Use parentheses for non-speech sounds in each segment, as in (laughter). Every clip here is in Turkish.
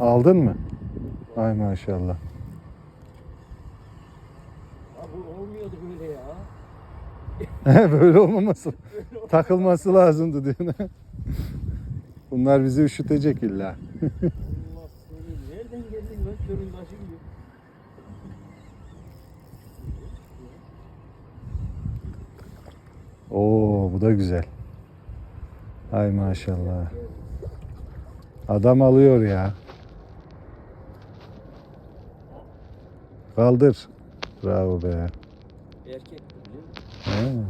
Aldın mı? Ay maşallah. Bu olmuyordu böyle ya. (laughs) Böyle olmaması. Takılması lazımdı diyorsun. (laughs) Bunlar bizi üşütecek illa. Allah seni nereden geldin lan körün başı gibi. Oo bu da güzel. Ay maşallah. Adam alıyor ya. Kaldır. Bravo be. Erkek biliyor musun?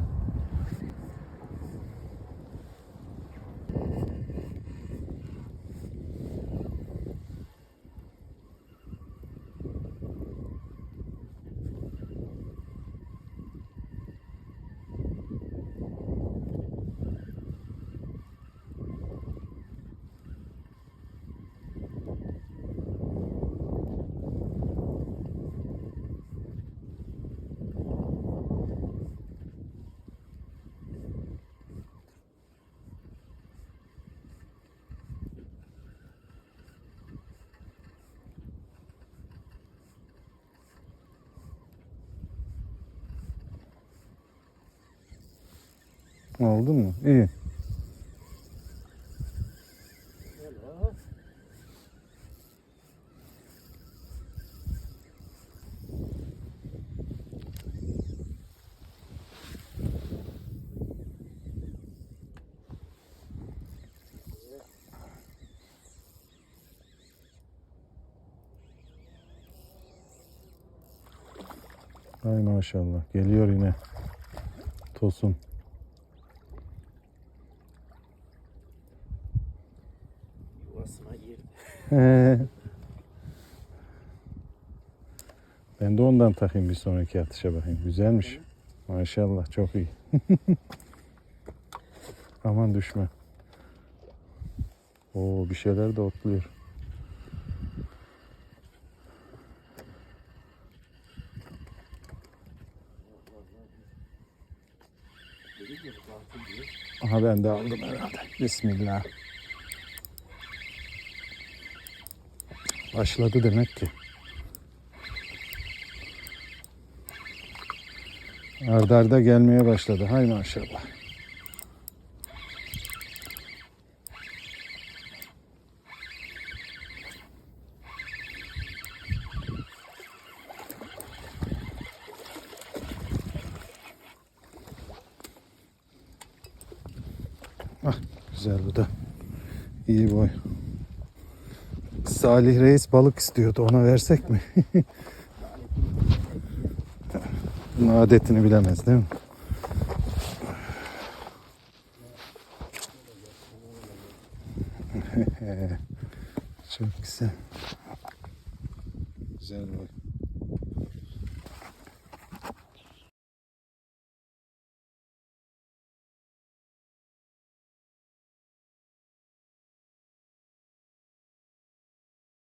Oldu mu? İyi. Ay maşallah. Geliyor yine. Tosun. Yuvasına girdi. ben de ondan takayım bir sonraki atışa bakayım. Güzelmiş. Maşallah çok iyi. (laughs) Aman düşme. Oo bir şeyler de otluyor. Aha ben de aldım herhalde. Bismillah. Başladı demek ki. Arda arda gelmeye başladı. Hay maşallah. Ah, güzel bu da. İyi boy. Salih Reis balık istiyordu. Ona versek mi? Bunun adetini bilemez değil mi? (laughs) Çok güzel. Güzel boy.